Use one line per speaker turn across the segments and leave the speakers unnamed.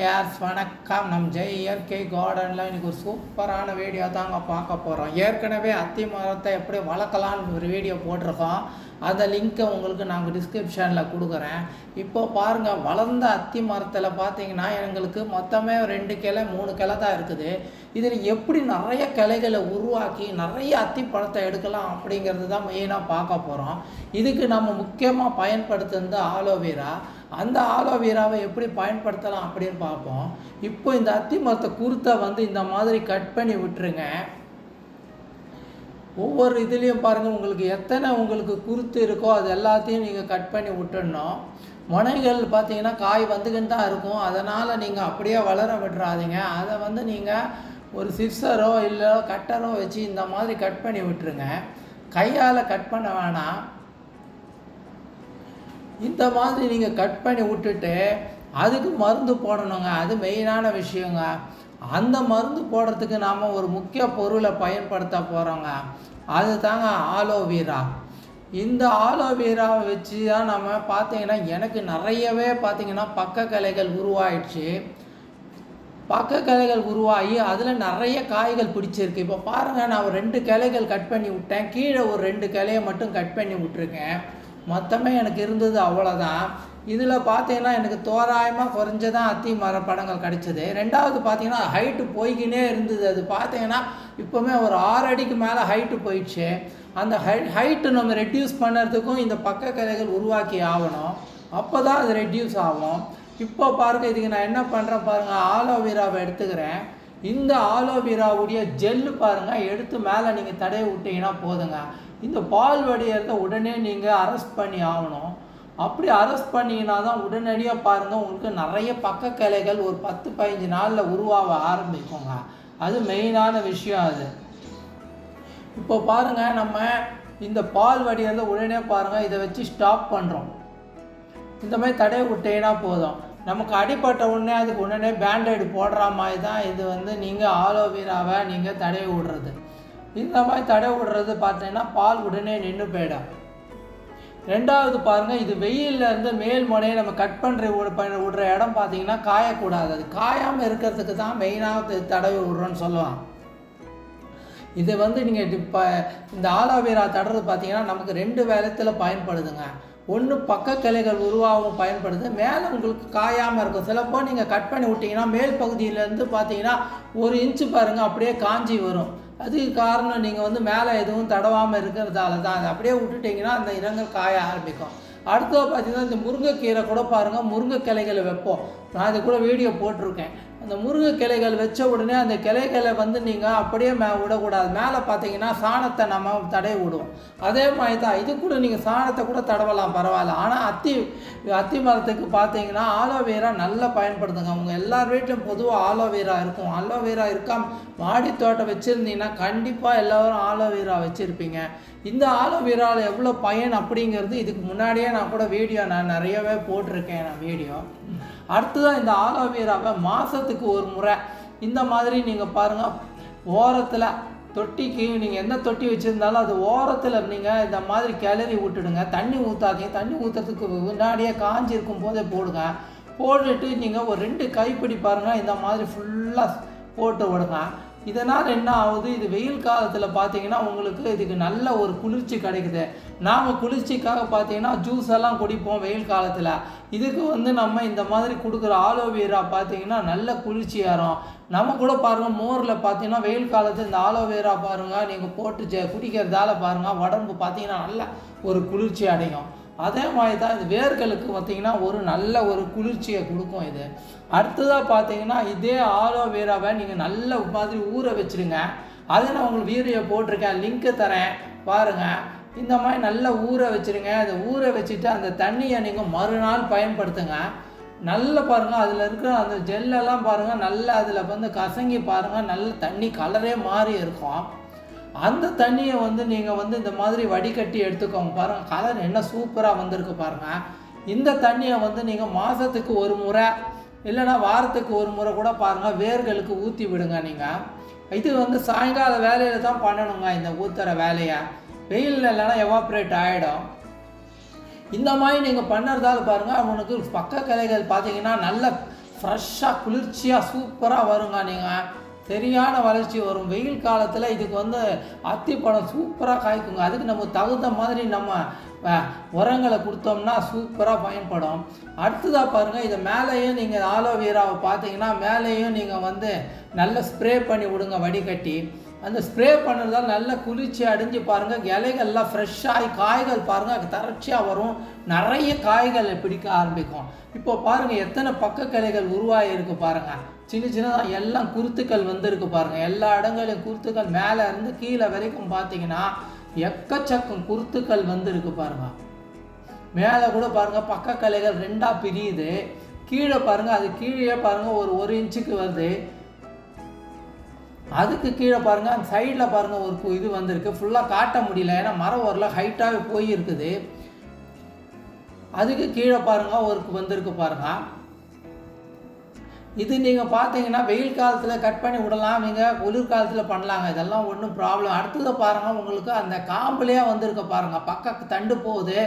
யாஸ் வணக்கம். நம் ஜெய் இயற்கை கார்டனில் இன்றைக்கி ஒரு சூப்பரான வீடியோ தாங்க பார்க்க போகிறோம் ஏற்கனவே அத்தி மரத்தை எப்படி வளர்க்கலான்னு ஒரு வீடியோ போட்டிருக்கோம். அந்த லிங்க்கை உங்களுக்கு நாங்கள் டிஸ்கிரிப்ஷனில் கொடுக்குறேன். இப்போ பாருங்கள் வளர்ந்த அத்தி மரத்தில் பார்த்தீங்கன்னா எங்களுக்கு மொத்தமே ரெண்டு கிளை மூணு கிளை தான் இருக்குது. இதில் எப்படி நிறைய கிளைகளை உருவாக்கி நிறைய அத்தி பழத்தை எடுக்கலாம் அப்படிங்கிறது தான் மெயினாக பார்க்க போகிறோம் இதுக்கு நம்ம முக்கியமாக பயன்படுத்துறது ஆலோவேரா அந்த ஆலோவேராவை எப்படி பயன்படுத்தலாம் அப்படின்னு பார்ப்போம். இப்போ இந்த அத்தி மரத்தை குருத்தை வந்து இந்த மாதிரி கட் பண்ணி விட்டுருங்க. ஒவ்வொரு இதுலேயும் பாருங்கள் உங்களுக்கு எத்தனை உங்களுக்கு குருத்து இருக்கோ அது எல்லாத்தையும் நீங்கள் கட் பண்ணி விட்டுடணும். முனைகள் பார்த்தீங்கன்னா காய் வந்துக்கிட்டு தான் இருக்கும். அதனால் நீங்கள் அப்படியே வளர விட்டுறாதீங்க. அதை வந்து நீங்கள் ஒரு சிப்ஸரோ இல்லை கட்டரோ வச்சு இந்த மாதிரி கட் பண்ணி விட்டுருங்க. கையால் கட் பண்ண வேணாம். இந்த மாதிரி நீங்கள் கட் பண்ணி விட்டுட்டு அதுக்கு மருந்து போடணுங்க. அது மெயினான விஷயங்க. அந்த மருந்து போடுறதுக்கு நாம் ஒரு முக்கிய பொருளை பயன்படுத்த போகிறோங்க அது தாங்க ஆலோவேரா. இந்த ஆலோவேராவை வச்சு தான் நம்ம பார்த்தீங்கன்னா எனக்கு நிறையவே பார்த்திங்கன்னா பக்க கலைகள் உருவாயிடுச்சு. பக்க கிளைகள் உருவாகி அதில் நிறைய காய்கள் பிடிச்சிருக்கு. இப்போ பாருங்கள் நான் ஒரு ரெண்டு கிளைகள் கட் பண்ணி விட்டேன். கீழே ஒரு ரெண்டு கிளையை மட்டும் கட் பண்ணி விட்ருக்கேன் மொத்தமே எனக்கு இருந்தது அவ்வளோதான் இதில் பார்த்தீங்கன்னா எனக்கு தோராயமாக குறைஞ்சதான் அத்தி மர படங்கள் கிடச்சிது. ரெண்டாவது பார்த்தீங்கன்னா ஹைட்டு போய்கினே இருந்தது. அது பார்த்தீங்கன்னா இப்போவுமே ஒரு ஆறு அடிக்கு மேலே ஹைட்டு போயிடுச்சு. அந்த ஹை ஹைட்டு நம்ம ரெடியூஸ் பண்ணுறதுக்கும் இந்த பக்க கலைகள் உருவாக்கி ஆகணும். அப்போ தான் அது ரெடியூஸ் ஆகும். இப்போ பாருங்கள் இதுக்கு நான் என்ன பண்ணுறேன் பாருங்கள் ஆலோவேராவை எடுத்துக்கிறேன். இந்த ஆலோவேராவுடைய ஜெல்லு பாருங்கள் எடுத்து மேலே நீங்கள் தடையை விட்டீங்கன்னா போதுங்க. இந்த பால் வடிகிறத உடனே நீங்கள் அரெஸ்ட் பண்ணி ஆகணும். அப்படி அரெஸ்ட் பண்ணிங்கன்னா தான் உடனடியாக பாருங்கள் உங்களுக்கு நிறைய பக்க கிளைகள் ஒரு பத்து பதினஞ்சு நாளில் உருவாக ஆரம்பிக்குங்க. அது மெயினான விஷயம் அது. இப்போ பாருங்கள் நம்ம இந்த பால் வடிகிறத உடனே பாருங்கள் இதை வச்சு ஸ்டாப் பண்ணுறோம் இந்த மாதிரி தடவை விட்டேன்னா போதும். நமக்கு அடிப்பட்ட உடனே அதுக்கு உடனே பேண்டைடு போடுற மாதிரி தான் இது வந்து நீங்கள் ஆலோவேராவை நீங்கள் தடவி விடுறது. இந்த மாதிரி தடவி விடுறது பார்த்தீங்கன்னா பால் உடனே நின்று போயிடும். ரெண்டாவது பாருங்கள் இது வெயிலில் இருந்து மேல் முனையை நம்ம கட் பண்ணுற விடுற இடம் பார்த்தீங்கன்னா காயக்கூடாது. அது காயாமல் இருக்கிறதுக்கு தான் மெயினாக தடவி விடுறோன்னு சொல்லுவான் இது வந்து நீங்கள் இப்போ இந்த ஆலோவேரா தடுறது பார்த்தீங்கன்னா நமக்கு ரெண்டு வேலத்தில் பயன்படுதுங்க. ஒன்று பக்க கிளைகள் உருவாகவும் பயன்படுது. மேலே உங்களுக்கு காயாமல் இருக்கும். சிலப்போ நீங்கள் கட் பண்ணி விட்டிங்கன்னா மேல் பகுதியிலேருந்து பார்த்தீங்கன்னா ஒரு இன்ச்சு பாருங்கள் அப்படியே காஞ்சி வரும். அதுக்கு காரணம் நீங்கள் வந்து மேலே எதுவும் தடவாமல் இருக்கிறதால தான். அதை அப்படியே விட்டுட்டிங்கன்னா அந்த இனங்கள் காய ஆரம்பிக்கும். அடுத்தது பார்த்தீங்கன்னா இந்த முருங்கைக்கீரை கூட பாருங்கள் முருங்கை கிளைகளை வைப்போம். நான் இது கூட வீடியோ போட்டிருக்கேன். அந்த முருங்கை கிளைகள் வச்ச உடனே அந்த கிளைகளை வந்து நீங்கள் அப்படியே மே விடக்கூடாது. மேலே பார்த்தீங்கன்னா சாணத்தை நம்ம தடை விடுவோம். அதே மாதிரி தான் இது கூட நீங்கள் சாணத்தை கூட தடவலாம் பரவாயில்ல. ஆனால் அத்தி அத்தி மரத்துக்கு பார்த்தீங்கன்னா ஆலோவேரா நல்லா பயன்படுத்துங்க. அவங்க எல்லார் வீட்லையும் பொதுவாக ஆலோவேரா இருக்கும். ஆலோவேரா இருக்காம மாடி தோட்டம் வச்சுருந்தீங்கன்னா கண்டிப்பாக எல்லோரும் ஆலோவேரா வச்சுருப்பீங்க. இந்த ஆலோவேராவில் எவ்வளோ பயன் அப்படிங்கிறது இதுக்கு முன்னாடியே நான் கூட வீடியோ நான் நிறையவே போட்டிருக்கேன் நான் வீடியோ. அடுத்ததாக இந்த ஆலோவேராவை மாதத்துக்கு ஒரு முறை. இந்த மாதிரி நீங்கள் பாருங்கள் ஓரத்தில் தொட்டிக்கு நீங்கள் என்ன தொட்டி வச்சுருந்தாலும் அது ஓரத்தில் நீங்கள் இந்த மாதிரி கிளறி விட்டுடுங்க. தண்ணி ஊற்றாதீங்க தண்ணி ஊற்றுறதுக்கு முன்னாடியே காஞ்சிருக்கும் போதே போடுங்க. போட்டுட்டு நீங்கள் ஒரு ரெண்டு கைப்பிடி பாருங்கள் இந்த மாதிரி ஃபுல்லாக போட்டு விடுங்க. இதனால் என்ன ஆகுது? இது வெயில் காலத்தில் பார்த்தீங்கன்னா உங்களுக்கு இதுக்கு நல்ல ஒரு குளிர்ச்சி கிடைக்குது. நாம் குளிர்ச்சிக்காக பார்த்தீங்கன்னா ஜூஸ் எல்லாம் குடிப்போம் வெயில் காலத்தில். இதுக்கு வந்து நம்ம இந்த மாதிரி கொடுக்குற ஆலோவேரா பார்த்தீங்கன்னா நல்ல குளிர்ச்சி ஏறும். நம்ம கூட பாருங்கள் மோரில் பார்த்தீங்கன்னா வெயில் காலத்தில் இந்த ஆலோவேரா பாருங்கள் நீங்கள் போட்டு குடிக்கிறதால பாருங்கள் உடம்பு பார்த்தீங்கன்னா நல்ல ஒரு குளிர்ச்சி அடையும். அதே மாதிரி தான் இது வேர்களுக்கு பார்த்திங்கன்னா ஒரு நல்ல ஒரு குளிர்ச்சியை கொடுக்கும் இது. அடுத்ததாக பார்த்தீங்கன்னா இதே ஆலோவேராவை நீங்கள் நல்ல மாதிரி ஊற வச்சுருங்க. அதை நான் உங்களுக்கு வீடியோ போட்டிருக்கேன் லிங்க்கு தரேன் பாருங்கள் இந்த மாதிரி நல்லா ஊற வச்சுருங்க. அதை ஊற வச்சுட்டு அந்த தண்ணியை நீங்கள் மறுநாள் பயன்படுத்துங்க. நல்லா பாருங்கள் அதில் இருக்கிற அந்த ஜெல்லெல்லாம் பாருங்கள் நல்லா அதில் வந்து கசங்கி பாருங்கள் நல்ல தண்ணி கலரே மாறி இருக்கும். அந்த தண்ணியை வந்து நீங்கள் வந்து இந்த மாதிரி வடிகட்டி எடுத்துக்கோங்க. பாருங்கள் கலர் என்ன சூப்பராக வந்திருக்கு பாருங்கள் இந்த தண்ணியை வந்து நீங்கள் மாதத்துக்கு ஒரு முறை இல்லைன்னா வாரத்துக்கு ஒரு முறை கூட பாருங்கள் வேர்களுக்கு ஊற்றி விடுங்க நீங்கள் இது வந்து சாயங்கால வேலையில் தான் பண்ணணுங்க இந்த ஊற்றுற வேலையை. வெயிலில் இல்லைன்னா எவாப்ரேட் ஆகிடும் இந்த மாதிரி நீங்கள் பண்ணுறதால பாருங்கள் அவனுக்கு பக்க கலைகள் பார்த்தீங்கன்னா நல்ல ஃப்ரெஷ்ஷாக குளிர்ச்சியாக சூப்பராக வருங்க நீங்கள் சரியான வளர்ச்சி வரும். வெயில் காலத்தில் இதுக்கு வந்து அத்திப்பழம் சூப்பராக காய்க்குங்க. அதுக்கு நம்ம தகுந்த மாதிரி நம்ம உரங்களை கொடுத்தோம்னா சூப்பராக பயன்படும். அடுத்ததாக பாருங்கள் இதை மேலேயும் நீங்கள் ஆலோவேராவை பார்த்தீங்கன்னா மேலேயும் நீங்கள் வந்து நல்ல ஸ்ப்ரே பண்ணி விடுங்க வடிகட்டி. அந்த ஸ்ப்ரே பண்ணுறதால நல்ல குளிர்ச்சி அடைஞ்சு பாருங்கள் இலைகள்லாம் ஃப்ரெஷ்ஷாகி காய்கள் பாருங்கள் தரட்சியாக வரும். நிறைய காய்கள் பிடிக்க ஆரம்பிக்கும். இப்போ பாருங்கள் எத்தனை பக்க கிளைகள் உருவாகிருக்கு பாருங்கள் சின்ன சின்னதாக எல்லாம் குருத்துக்கள் வந்திருக்கு பாருங்கள் எல்லா இடங்களையும் குருத்துக்கள் மேலே இருந்து கீழே வரைக்கும் பார்த்தீங்கன்னா எக்கச்சக்கம் குருத்துக்கள் வந்திருக்கு பாருங்க. மேலே கூட பாருங்கள் பக்க கலைகள் ரெண்டாக பிரியுது. கீழே பாருங்கள் அது கீழே பாருங்கள் ஒரு ஒரு இன்ச்சுக்கு வருது. அதுக்கு கீழே பாருங்கள் அந்த சைடில் பாருங்கள் ஒரு இது வந்திருக்கு. ஃபுல்லாக காட்ட முடியல ஏன்னா மரம் வரல ஹைட்டாகவே போயிருக்குது. அதுக்கு கீழே பாருங்கள் ஒரு வந்திருக்கு பாருங்கள் இது நீங்கள் பார்த்தீங்கன்னா வெயில் காலத்தில் கட் பண்ணி விடலாம் நீங்கள் குளிர் காலத்தில் பண்ணலாங்க. இதெல்லாம் ஒன்றும் ப்ராப்ளம் அடுத்தது பாருங்கள் உங்களுக்கு அந்த காம்புலேயே வந்திருக்க பாருங்கள் பக்க தண்டு போகுது.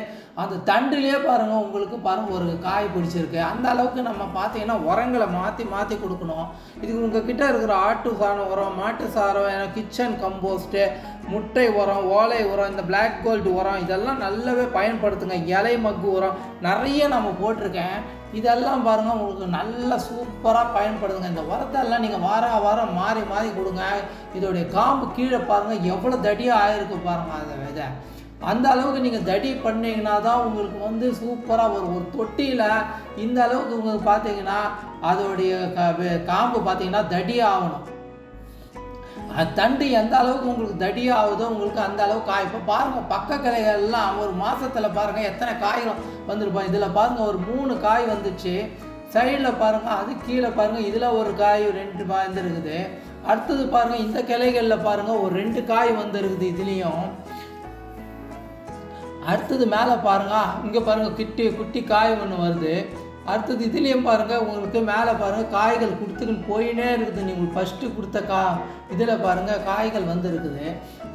அந்த தண்டுலேயே பாருங்கள் உங்களுக்கு பாருங்கள் ஒரு காய் பிடிச்சிருக்கு. அந்த அளவுக்கு நம்ம பார்த்தீங்கன்னா உரங்களை மாற்றி மாற்றி கொடுக்கணும். இது கிட்டே இருக்கிற ஆட்டு சாணம் உரம் மாட்டு சாரம் கிச்சன் கம்போஸ்ட்டு முட்டை உரம் ஓலை உரம் இந்த பிளாக் கோல்டு உரம் இதெல்லாம் நல்லாவே பயன்படுத்துங்க. இலை மக்கு உரம் நிறைய நம்ம போட்டிருக்கேன். இதெல்லாம் பாருங்கள் உங்களுக்கு நல்லா சூப்பராக பயன்படுத்துங்க இந்த உரத்தெல்லாம் நீங்கள் வார வாரம் மாறி மாறி கொடுங்க. இதோடைய காம்பு கீழே பாருங்கள் எவ்வளோ தடியாக ஆயிருக்கு பாருங்கள் அந்த விதை. அந்த அளவுக்கு நீங்கள் தடி பண்ணீங்கன்னா தான் உங்களுக்கு வந்து சூப்பராக ஒரு ஒரு தொட்டியில் இந்த அளவுக்கு உங்களுக்கு பார்த்தீங்கன்னா அதோடைய க- காம்பு பார்த்தீங்கன்னா தடி ஆகணும். தண்டு எந்த அளவுக்கு உங்களுக்கு தடியாகுதோ உங்களுக்கு அந்த அளவுக்கு காய் இப்போ பாருங்கள் பக்க கிளைகள்லாம் ஒரு மாதத்தில் பாருங்கள் எத்தனை காய்களும் வந்திருப்போம் இதில் பாருங்கள் ஒரு மூணு காய் வந்துச்சு. சைடில் பாருங்கள் அது கீழே பாருங்கள் இதில் ஒரு காய் ரெண்டு வந்துருக்குது. அடுத்தது பாருங்கள் இந்த கிளைகளில் பாருங்கள் ஒரு ரெண்டு காய் வந்துருக்குது இதுலேயும். அடுத்தது மேலே பாருங்க இங்கே பாருங்க குட்டி குட்டி காய் ஒன்று வருது. அடுத்தது இதுலேயும் பாருங்கள் உங்களுக்கு மேலே பாருங்கள் காய்கள் கொடுத்துக்கின்னு போயினே இருக்குது. நீங்கள் ஃபஸ்ட்டு கொடுத்த கா இதில் பாருங்கள் காய்கள் வந்து இருக்குது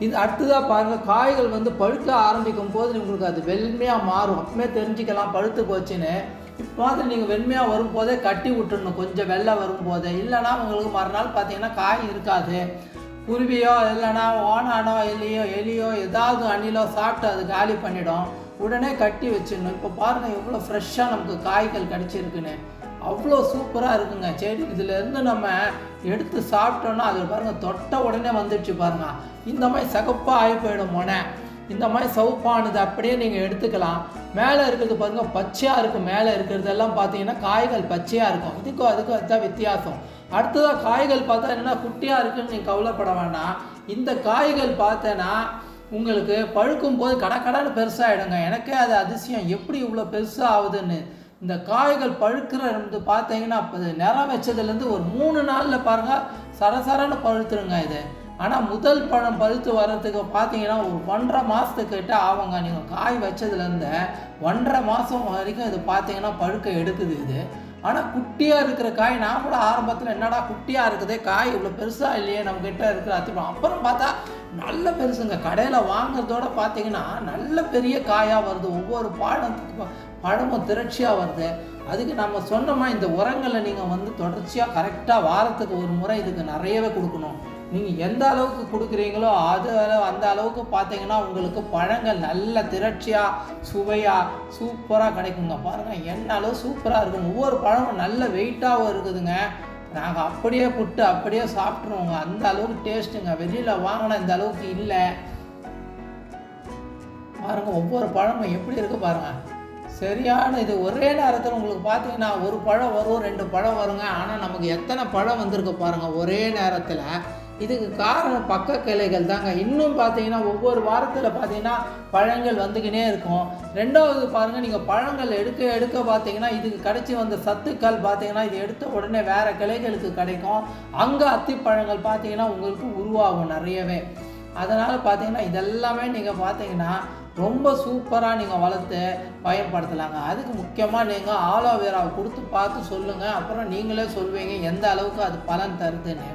இது அடுத்ததாக பாருங்கள் காய்கள் வந்து பழுக்க ஆரம்பிக்கும் போது உங்களுக்கு அது வெண்மையாக மாறும். அப்பவுமே தெரிஞ்சுக்கலாம் பழுத்து போச்சுன்னு. இப்போ மாதிரி நீங்கள் வெண்மையாக வரும்போதே கட்டி விட்டுடணும். கொஞ்சம் வெள்ளை வரும்போதே. இல்லைன்னா உங்களுக்கு மறுநாள் பார்த்தீங்கன்னா காய் இருக்காது. குருவியோ இல்லைனா ஓனானோ எலியோ எலியோ ஏதாவது அணிலோ சாப்பிட்டு அது காலி பண்ணிடும். உடனே கட்டி வச்சிடணும். இப்போ பாருங்கள் எவ்வளோ ஃப்ரெஷ்ஷாக நமக்கு காய்கள் கிடச்சிருக்குன்னு. அவ்வளோ சூப்பராக இருக்குங்க. செடி இதுலேருந்து நம்ம எடுத்து சாப்பிட்டோன்னா அது பாருங்கள் தொட்ட உடனே வந்துடுச்சு பாருங்க. இந்த மாதிரி சகப்பாக ஆகி போயிடும் மொனை. இந்த மாதிரி சவுப்பானது அப்படியே நீங்கள் எடுத்துக்கலாம். மேலே இருக்கிறது பாருங்கள் பச்சையாக இருக்கும் மேலே இருக்கிறதெல்லாம் பார்த்தீங்கன்னா காய்கள் பச்சையாக இருக்கும். இதுக்கும் அதுக்கும் அதுதான் வித்தியாசம். அடுத்ததாக காய்கள் பார்த்தா என்னென்னா குட்டியாக இருக்குன்னு நீங்கள் கவலைப்பட வேண்டாம். இந்த காய்கள் பார்த்தேன்னா உங்களுக்கு பழுக்கும் போது கடக்கடன்னு பெருசாகிடுங்க எனக்கே அது அதிசயம். எப்படி இவ்வளோ பெருசாக ஆகுதுன்னு இந்த காய்கள் பழுக்கிற இருந்து பார்த்தீங்கன்னா அப்போ நிறம் வச்சதுலேருந்து ஒரு மூணு நாளில் பாருங்கள் சரசரன்னு பழுத்துருங்க இது. ஆனால் முதல் பழம் பழுத்து வர்றதுக்கு பார்த்தீங்கன்னா ஒரு ஒன்றரை மாதத்துக்கிட்ட ஆகுங்க. நீங்கள் காய் வச்சதுலேருந்து ஒன்றரை மாதம் வரைக்கும் இது பார்த்தீங்கன்னா பழுக்க எடுக்குது இது. ஆனால் குட்டியாக இருக்கிற காய் நான் கூட ஆரம்பத்தில் என்னடா குட்டியாக இருக்குது காய் இவ்வளோ பெருசாக இல்லையே நம்மக்கிட்ட இருக்கிற அத்திப்பழம். அப்புறம் பார்த்தா நல்ல பெருசுங்க. கடையில் வாங்குறதோட பார்த்தீங்கன்னா நல்ல பெரிய காயாக வருது. ஒவ்வொரு பாடம் பழமும் திரட்சியாக வருது. அதுக்கு நம்ம சொன்னோமா இந்த உரங்களை நீங்கள் வந்து தொடர்ச்சியாக கரெக்டாக வாரத்துக்கு ஒரு முறை இதுக்கு நிறையவே கொடுக்கணும். நீங்கள் எந்த அளவுக்கு கொடுக்குறீங்களோ அது அந்த அளவுக்கு பார்த்தீங்கன்னா உங்களுக்கு பழங்கள் நல்ல திரட்சியாக சுவையாக சூப்பராக கிடைக்குங்க. பாருங்கள் என்ன அளவு சூப்பராக இருக்கும் ஒவ்வொரு பழமும் நல்ல வெயிட்டாகவும் இருக்குதுங்க. நாங்கள் அப்படியே புட்டு அப்படியே சாப்பிட்ருவோங்க அந்த அளவுக்கு டேஸ்ட்டுங்க. வெளியில் வாங்கின இந்த அளவுக்கு இல்லை. பாருங்கள் ஒவ்வொரு பழமும் எப்படி இருக்குது பாருங்கள் சரியான இது. ஒரே நேரத்தில் உங்களுக்கு பார்த்தீங்கன்னா ஒரு பழம் வரும் ரெண்டு பழம் வருங்க. ஆனால் நமக்கு எத்தனை பழம் வந்திருக்கு பாருங்கள் ஒரே நேரத்தில் இதுக்கு காரணம் பக்க கிளைகள் தாங்க. இன்னும் பார்த்தீங்கன்னா ஒவ்வொரு வாரத்தில் பார்த்தீங்கன்னா பழங்கள் வந்துக்கினே இருக்கும். ரெண்டாவது பாருங்கள் நீங்கள் பழங்கள் எடுக்க எடுக்க பார்த்தீங்கன்னா இதுக்கு கிடைச்சி வந்த சத்துக்கள் பார்த்தீங்கன்னா இது எடுத்த உடனே வேறு கிளைகளுக்கு கிடைக்கும். அங்கே அத்திப்பழங்கள் பார்த்தீங்கன்னா உங்களுக்கு உருவாகும் நிறையவே. அதனால் பார்த்தீங்கன்னா இதெல்லாமே நீங்கள் பார்த்தீங்கன்னா ரொம்ப சூப்பராக நீங்கள் வளர்த்து பயன்படுத்தலாங்க. அதுக்கு முக்கியமாக நீங்கள் ஆலோவேராவை கொடுத்து பார்த்து சொல்லுங்கள் அப்புறம் நீங்களே சொல்வீங்க எந்த அளவுக்கு அது பலன் தருதுன்னு.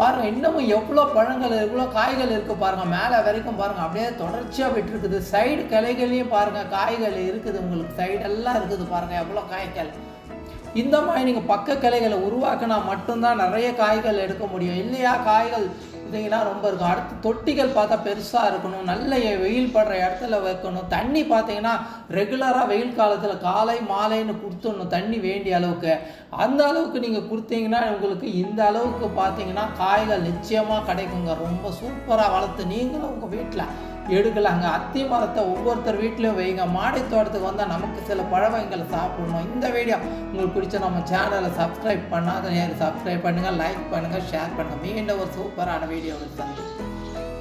பாருங்கள் இன்னமும் எவ்வளோ பழங்கள் எவ்வளோ காய்கள் இருக்குது பாருங்கள் மேலே வரைக்கும் பாருங்கள் அப்படியே தொடர்ச்சியாக விட்டுருக்குது. சைடு கிளைகளையும் பாருங்கள் காய்கள் இருக்குது உங்களுக்கு. சைடெல்லாம் இருக்குது பாருங்கள் எவ்வளோ காய்கள். இந்த மாதிரி நீங்கள் பக்க கிளைகளை உருவாக்கினா மட்டும்தான் நிறைய காய்கள் எடுக்க முடியும். இல்லையா காய்கள் இதெல்லாம் ரொம்ப இருக்கும். அடுத்து தொட்டிகள் பார்த்தா பெருசாக இருக்கணும். நல்ல வெயில் படுற இடத்துல வைக்கணும். தண்ணி பார்த்தீங்கன்னா ரெகுலராக வெயில் காலத்தில் காலை மாலைன்னு கொடுத்துடணும் தண்ணி வேண்டிய அளவுக்கு. அந்த அளவுக்கு நீங்கள் கொடுத்தீங்கன்னா உங்களுக்கு இந்த அளவுக்கு பார்த்தீங்கன்னா காய்கள் நிச்சயமாக கிடைக்குங்க. ரொம்ப சூப்பராக வளர்த்து நீங்களும் உங்கள் வீட்டில் எடுக்கலாங்க அத்தி மரத்தை ஒவ்வொருத்தர் வீட்லேயும் வைங்க. மாடி தோட்டத்துக்கு வந்தால் நமக்கு சில பழவகைகளை சாப்பிடணும். இந்த வீடியோ உங்களுக்கு பிடிச்ச நம்ம சேனலை சப்ஸ்கிரைப் பண்ணாத நேரம் சப்ஸ்கிரைப் பண்ணுங்கள் லைக் பண்ணுங்கள் ஷேர் பண்ணுங்கள் மீண்டும் ஒரு சூப்பரான வீடியோ சந்திப்போம்.